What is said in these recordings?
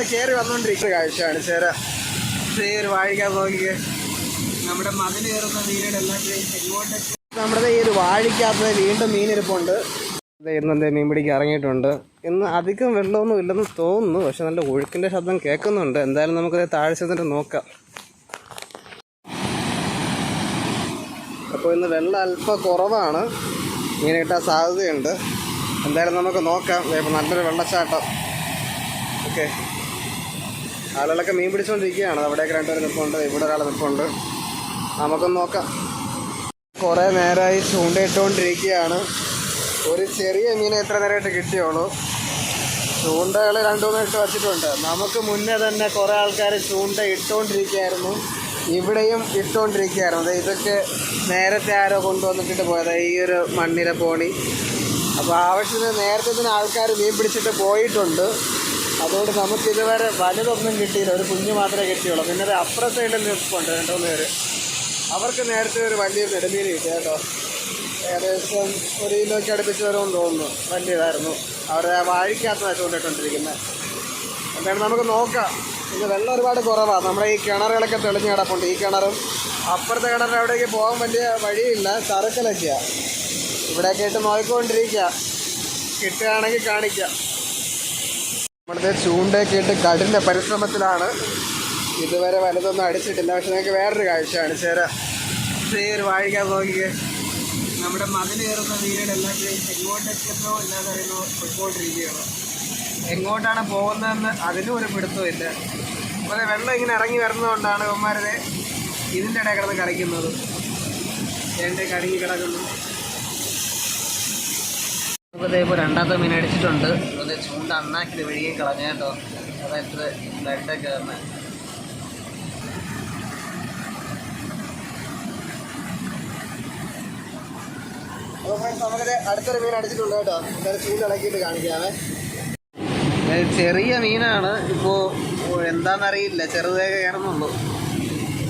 മീനുകൾ കയറി വന്നുകൊണ്ടിരിക്കുന്ന കാഴ്ചയാണ്. ചേര ചേര് വാഴിക്കാൻ നോക്കിയേ നമ്മുടെ മതിൽ കയറുന്ന മീനുകളെല്ലാം ഇങ്ങോട്ട് നമ്മുടെ ഈ ഒരു വാഴിക്കാത്ത വീണ്ടും മീനിരിപ്പുണ്ട്. ദേ ഇന്ന് എന്തേ മീൻ പിടിക്കാൻ ഇറങ്ങിയിട്ടുണ്ട്. ഇന്ന് അധികം വെള്ളമൊന്നും ഇല്ലെന്ന് തോന്നുന്നു. പക്ഷെ നല്ല ഒഴുക്കിന്റെ ശബ്ദം കേൾക്കുന്നുണ്ട്. എന്തായാലും നമുക്കത് താഴെ ചെന്നിട്ട് നോക്കാം. അപ്പോൾ ഇന്ന് വെള്ളം അല്പം കുറവാണ്. മീൻ കിട്ടാൻ സാധ്യതയുണ്ട്. എന്തായാലും നമുക്ക് നോക്കാം. ദേ ഇപ്പം നല്ലൊരു വെള്ളച്ചാട്ടം. ഓക്കെ. ആളുകളൊക്കെ മീൻ പിടിച്ചുകൊണ്ടിരിക്കുകയാണ് അവിടെയൊക്കെ രണ്ടുപേർ നിൽപ്പുണ്ട് ഇവിടെ ഒരാൾ നിൽപ്പുണ്ട് നമുക്കൊന്ന് നോക്കാം. കുറേ നേരമായി ചൂണ്ടയിട്ടുകൊണ്ടിരിക്കുകയാണ് ഒരു ചെറിയ മീൻ എത്ര നേരമായിട്ട് കിട്ടിയോളൂ ചൂണ്ടകൾ രണ്ടു മൂന്ന് ഇട്ട് വച്ചിട്ടുണ്ട്. നമുക്ക് മുന്നേ തന്നെ കുറേ ആൾക്കാർ ചൂണ്ട ഇട്ടുകൊണ്ടിരിക്കുകയായിരുന്നു ഇവിടെയും ഇട്ടുകൊണ്ടിരിക്കുകയായിരുന്നു ഇതൊക്കെ നേരത്തെ ആരോ കൊണ്ടുവന്നിട്ട് പോയത്. ഈ ഒരു മണ്ണിര പോണി. അപ്പോൾ ആവശ്യത്തിന് നേരത്തെ തന്നെ ആൾക്കാർ മീൻ പിടിച്ചിട്ട് പോയിട്ടുണ്ട്. അതുകൊണ്ട് നമുക്ക് ഇതുവരെ വലുതൊന്നും കിട്ടിയില്ല. ഒരു കുഞ്ഞു മാത്രമേ കിട്ടിയുള്ളൂ. പിന്നെ അപ്പുറ സൈഡിൽ നിൽപ്പുണ്ട് രണ്ട് പേര്. അവർക്ക് നേരത്തെ ഒരു വലിയ നെടുമീൻ കിട്ടി കേട്ടോ. ഏകദേശം ഒരു കിലോയ്ക്ക് അടുപ്പിച്ച് വരുമെന്ന് തോന്നുന്നു. വലിയതായിരുന്നു. അവരെ വാഴിക്കകത്താണ് ചൂണ്ടിട്ടുണ്ടിരിക്കുന്നത് എന്തായാലും നമുക്ക് നോക്കാം. ഇത് വെള്ളം ഒരുപാട് കുറവാണ് നമ്മുടെ ഈ കിണറുകളൊക്കെ തെളിഞ്ഞ് കിടപ്പുണ്ട്. ഈ കിണറും അപ്പുറത്തെ കിണറിന് അവിടേക്ക് പോകാൻ വലിയ വഴിയില്ല. ചറുക്കലൊക്കെയാണ് ഇവിടെയൊക്കെ ആയിട്ട് നോക്കിക്കൊണ്ടിരിക്കുക കിട്ടുകയാണെങ്കിൽ കാണിക്കാം. നമ്മുടെ ചൂണ്ടയൊക്കെ ഇട്ട് കടിന്റെ പരിശ്രമത്തിലാണ് ഇതുവരെ വലതൊന്നും അടിച്ചിട്ടില്ല. പക്ഷെ നിങ്ങൾക്ക് വേറൊരു കാഴ്ചയാണ്. ചേര ചേര് വാഴിക്കാൻ നോക്കിയേ നമ്മുടെ മതിൽ കയറുന്ന വീടുകളെല്ലാം എങ്ങോട്ടെത്തുന്നോ ഇല്ലാതെ അറിയുന്നോ പോയിക്കൊണ്ടിരിക്കുകയാണ്. എങ്ങോട്ടാണ് പോകുന്നതെന്ന് അതിനും ഒരു പിടുത്തമില്ല അതുപോലെ വെള്ളം ഇങ്ങനെ ഇറങ്ങി വരുന്നതുകൊണ്ടാണ് ഇവന്മാരത് ഇതിന്റെ ഇടയിൽ കിടന്ന് കളിക്കുന്നത്. എന്റെ കടുങ്ങി കിടക്കുന്നു. ഇപ്പോൾ രണ്ടാമത്തെ മീൻ അടിച്ചിട്ടുണ്ട്. അത് ചൂണ്ട അണ്ണാക്കി വിഴുകി കളഞ്ഞ കേട്ടോ. അതായത് അപ്പോൾ ഫ്രണ്ട്സ് നമുക്കത് അടുത്തൊരു മീൻ കേട്ടോ. ഇത് ചെറിയ മീനാണ്. ഇപ്പോൾ എന്താണെന്നറിയില്ല ചെറുതേക കയറുന്നുള്ളൂ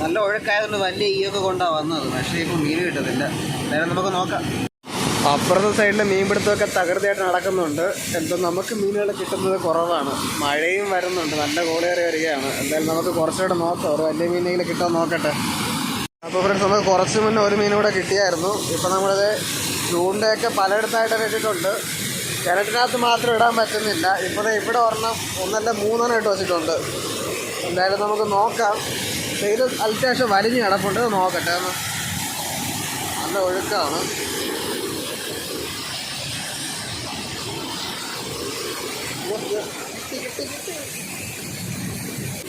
നല്ല ഒഴുക്കായതുകൊണ്ട് വലിയ ഈയൊക്കെ കൊണ്ടാണ് വന്നത്. പക്ഷേ ഇപ്പൊ മീൻ കിട്ടുന്നില്ല എന്തായാലും നമുക്ക് നോക്കാം. അപ്പുറത്തെ സൈഡിൽ മീൻപിടുത്തമൊക്കെ തകൃതിയായിട്ട് നടക്കുന്നുണ്ട്. എന്തോ നമുക്ക് മീനുകൾ കിട്ടുന്നത് കുറവാണ്. മഴയും വരുന്നുണ്ട്. നല്ല കോളേറി വരികയാണ്. എന്തായാലും നമുക്ക് കുറച്ചുകൂടെ നോക്കാം. ഒരു വലിയ മീനെങ്കിലും കിട്ടാൻ നോക്കട്ടെ. അപ്പോൾ ഫ്രണ്ട്സ് നമുക്ക് കുറച്ച് മുന്നേ ഒരു മീൻ കൂടെ കിട്ടിയായിരുന്നു. ഇപ്പോൾ നമ്മളത് ചൂണ്ടയൊക്കെ പലയിടത്തായിട്ട് ഇട്ടിട്ടുണ്ട് കിണറ്റിനകത്ത് മാത്രം ഇടാൻ പറ്റുന്നില്ല. ഇപ്പോൾ ഇവിടെ ഒരെണ്ണം ഒന്നല്ല മൂന്നെണ്ണം ഇട്ട് വെച്ചിട്ടുണ്ട്. എന്തായാലും നമുക്ക് നോക്കാം. ഇത് അത്യാവശ്യം വലിഞ്ഞ് കിടപ്പുണ്ട്. നോക്കട്ടെ നല്ല ഒഴുക്കാണ്.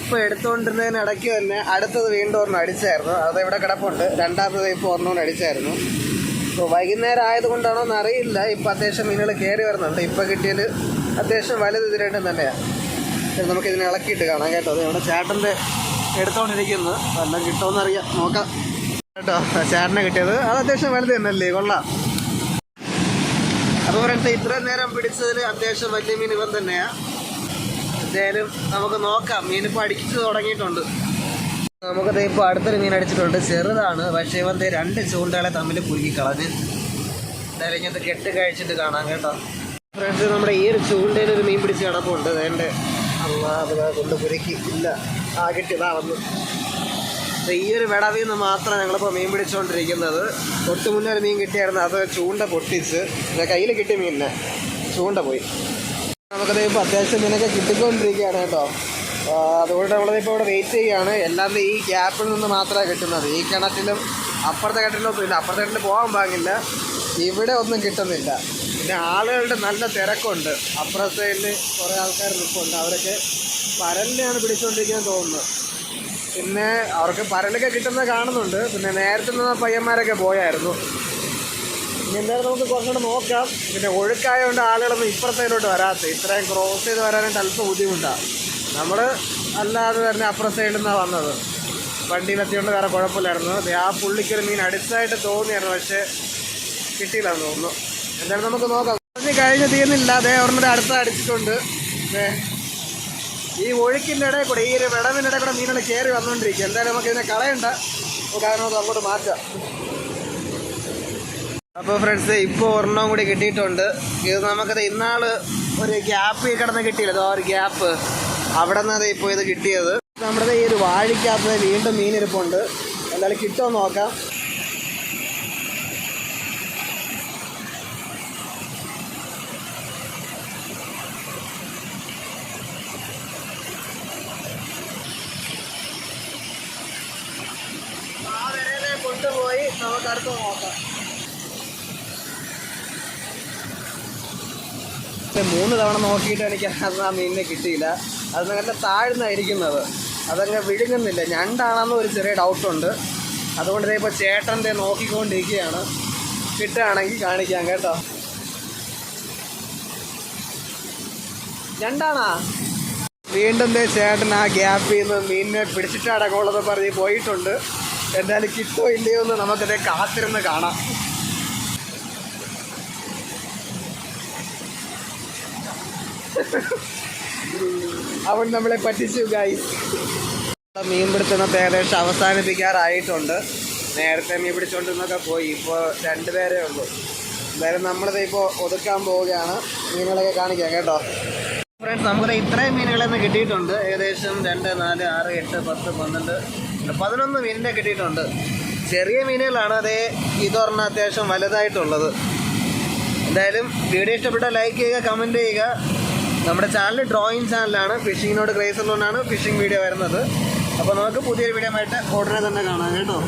ഇപ്പോൾ എടുത്തുകൊണ്ടിരുന്നതിന് ഇടയ്ക്ക് തന്നെ അടുത്തത് വീണ്ടും ഒരെണ്ണം അടിച്ചായിരുന്നു. അത് ഇവിടെ കിടപ്പുണ്ട്. രണ്ടാമത്തത് ഇപ്പോൾ ഒരെണ്ണം അടിച്ചായിരുന്നു. ഇപ്പോൾ വൈകുന്നേരം ആയതുകൊണ്ടാണോ എന്ന് അറിയില്ല. ഇപ്പോൾ അത്യാവശ്യം മീനുകൾ കയറി വരുന്നുണ്ട്. ഇപ്പോൾ കിട്ടിയത് അത്യാവശ്യം വലുത് ഇത് രണ്ടും തന്നെയാണ് നമുക്ക് ഇതിനെ ഇളക്കിയിട്ട് കാണാം കേട്ടോ. അത് നമ്മുടെ ചേട്ടന്റെ എടുത്തോണ്ടിരിക്കുന്നത്. വല്ലതും കിട്ടുമെന്ന് അറിയാം നോക്കാം. കേട്ടോ ചേട്ടനെ കിട്ടിയത്. അത് അത്യാവശ്യം വലുത് തന്നെയല്ലേ? കൊള്ളാം. ഇത്ര ഇത്രയും നേരം പിടിച്ചതിൽ അത്യാവശ്യം വലിയ മീൻ ഇവൻ തന്നെയാണ് എന്തായാലും നമുക്ക് നോക്കാം. മീൻ ഇപ്പോൾ അടിച്ചു തുടങ്ങിയിട്ടുണ്ട്. നമുക്കത് ഇപ്പോൾ അടുത്തൊരു മീൻ അടിച്ചിട്ടുണ്ട്. ചെറുതാണ്. പക്ഷേ ഇവന്റെ രണ്ട് ചൂണ്ടകളെ തമ്മിൽ കളഞ്ഞ്. എന്തായാലും ഇങ്ങനത്തെ കെട്ട് കഴിച്ചിട്ട് കാണാം കേട്ടോ. ഫ്രണ്ട്സ് നമ്മുടെ ഈ ഒരു ചൂണ്ടയിൽ ഒരു മീൻ പിടിച്ച് കിടപ്പുണ്ട്. വേണ്ട അള്ളാ കൊണ്ട് കുലുക്കി. ഇല്ല. ആ കിട്ടിയതാ വന്നു. ഈ ഒരു വിടവിൽ നിന്ന് മാത്രം ഞങ്ങളിപ്പോൾ മീൻ പിടിച്ചുകൊണ്ടിരിക്കുന്നത് തൊട്ട് മുന്നേ ഒരു മീൻ കിട്ടിയായിരുന്നു. അത് ചൂണ്ട പൊട്ടിച്ച് കയ്യിൽ കിട്ടിയ മീനിനെ. ചൂണ്ട പോയി. നമുക്കത് ഇപ്പോൾ അത്യാവശ്യം മീനൊക്കെ കിട്ടിക്കൊണ്ടിരിക്കുകയാണ് കേട്ടോ. അതുകൊണ്ട് നമ്മളിപ്പോൾ ഇവിടെ വെയിറ്റ് ചെയ്യുകയാണ്. എല്ലാം ഈ ഗ്യാപ്പിൽ നിന്ന് മാത്രമേ കിട്ടുന്നത്. ഈ കിണറ്റിലും അപ്പുറത്തെ കിണറ്റിലൊന്നും ഇല്ല. അപ്പുറത്തെ കിണറ്റിൽ പോകാൻ പാകില്ല ഇവിടെ ഒന്നും കിട്ടുന്നില്ല. പിന്നെ ആളുകളുടെ നല്ല തിരക്കുണ്ട്. അപ്പുറത്തെ കുറേ ആൾക്കാർ നിൽപ്പുണ്ട്. അവരൊക്കെ പരലിനെയാണ് പിടിച്ചുകൊണ്ടിരിക്കുന്നത് തോന്നുന്നു. പിന്നെ അവർക്ക് പരലൊക്കെ കിട്ടുന്നത് കാണുന്നുണ്ട്. പിന്നെ നേരത്തെ നിന്ന പയ്യന്മാരൊക്കെ പോയായിരുന്നു. എന്തായാലും നമുക്ക് കുറച്ചുകൂടെ നോക്കാം. പിന്നെ ഒഴുക്കായതുകൊണ്ട് ആളുകളൊന്നും ഇപ്പുറത്തേലോട്ട് വരാത്ത ഇത്രയും ക്രോസ് ചെയ്ത് വരാനായിട്ട് അല്പം ബുദ്ധിമുട്ടാണ് നമ്മൾ അല്ലാതെ തന്നെ അപ്പുറ സൈഡിൽ നിന്നാണ് വന്നത്. വണ്ടിയിലെത്തിയോണ്ട് വേറെ കുഴപ്പമില്ലായിരുന്നു. ആ പുള്ളിക്കൊരു മീൻ അടുത്തായിട്ട് തോന്നിയായിരുന്നു പക്ഷേ കിട്ടിയില്ലാന്ന് തോന്നുന്നു. എന്തായാലും നമുക്ക് നോക്കാം. കഴിഞ്ഞ് തീർന്നില്ല അതേ ഒരെണ്ണം അടുത്ത അടിച്ചിട്ടുണ്ട്. ഈ ഒഴുക്കിന്റെ ഇടയിൽ കൂടെ ഈ ഒരു വിടവിന്റെ ഇടയിൽ കൂടെ മീനുകൾ കയറി വന്നുകൊണ്ടിരിക്കുക. എന്തായാലും നമുക്ക് ഇതിനെ കളയണ്ട. നമുക്ക് അതിനകത്ത് അങ്ങോട്ട് മാറ്റാം. അപ്പോൾ ഫ്രണ്ട്സ് ഇപ്പോൾ ഒരെണ്ണം കൂടി കിട്ടിയിട്ടുണ്ട്. ഇത് നമുക്കത് ഇന്നാൾ ഒരു ഗ്യാപ്പ് കിടന്ന് കിട്ടിയില്ല. ഇതോ ഒരു ഗ്യാപ്പ് അവിടെ നിന്നാണ് ഇപ്പോൾ ഇത് കിട്ടിയത്. നമ്മുടെ ഈ ഒരു വാഴിക്കകത്ത് വീണ്ടും മീനിരിപ്പുണ്ട് എന്തായാലും കിട്ടുമോ നോക്കാം ആ വരെ കൊണ്ടുപോയി നമുക്ക് അടുത്ത് നോക്കാം പക്ഷെ മൂന്ന് തവണ നോക്കിയിട്ട് എനിക്ക് അന്ന് ആ മീനിനെ കിട്ടിയില്ല. അത് നല്ല താഴ്ന്നായിരിക്കുന്നത്. അതങ്ങ് വിഴുങ്ങുന്നില്ല. ഞണ്ടാണെന്ന് ഒരു ചെറിയ ഡൗട്ടുണ്ട് അതുകൊണ്ട് ദേ ഇപ്പോൾ ചേട്ടന്റെ നോക്കിക്കൊണ്ടിരിക്കുകയാണ്. കിട്ടുകയാണെങ്കിൽ കാണിക്കാം കേട്ടോ. ഞണ്ടാണാ? വീണ്ടും ചേട്ടൻ ആ ഗ്യാപ്പിൽ നിന്ന് മീനിനെ പിടിച്ചിട്ട് അടക്കമുള്ളത് പറഞ്ഞ് പോയിട്ടുണ്ട്. എന്തായാലും കിട്ടോ ഇല്ലയോ എന്ന് നമുക്കത് കാത്തിരുന്ന് കാണാം. അവൻ നമ്മളെ പറ്റിച്ചു ഗൈസ് മീൻ പിടുത്തം ഏകദേശം അവസാനിപ്പിക്കാറായിട്ടുണ്ട്. നേരത്തെ മീൻ പിടിച്ചോണ്ടിരുന്നൊക്കെ പോയി. ഇപ്പോൾ രണ്ടുപേരേ ഉള്ളൂ. എന്തായാലും നമ്മളിത് ഇപ്പോൾ ഒതുക്കാൻ പോവുകയാണ്. മീനുകളൊക്കെ കാണിക്കാം കേട്ടോ. ഫ്രണ്ട്സ് നമുക്ക് ഇത്രയും മീനുകളെന്ന് കിട്ടിയിട്ടുണ്ട്. ഏകദേശം രണ്ട് നാല് ആറ് എട്ട് പത്ത് പന്ത്രണ്ട് പതിനൊന്ന് മീനിന്റെ കിട്ടിയിട്ടുണ്ട്. ചെറിയ മീനുകളാണ് അതേ ഇതൊരെണ്ണം അത്യാവശ്യം വലുതായിട്ടുള്ളത്. എന്തായാലും വീഡിയോ ഇഷ്ടപ്പെട്ട ലൈക്ക് ചെയ്യുക കമന്റ് ചെയ്യുക. നമ്മുടെ ചാനൽ ഡ്രോയിങ് ചാനലാണ് ഫിഷിങ്ങിനോട് ക്രേസ് ഉള്ളതുകൊണ്ടാണ് ഫിഷിംഗ് വീഡിയോ വരുന്നത്. അപ്പോൾ നമുക്ക് പുതിയൊരു വീഡിയോ ആയിട്ട് ഉടനെ തന്നെ കാണാം കേട്ടോ.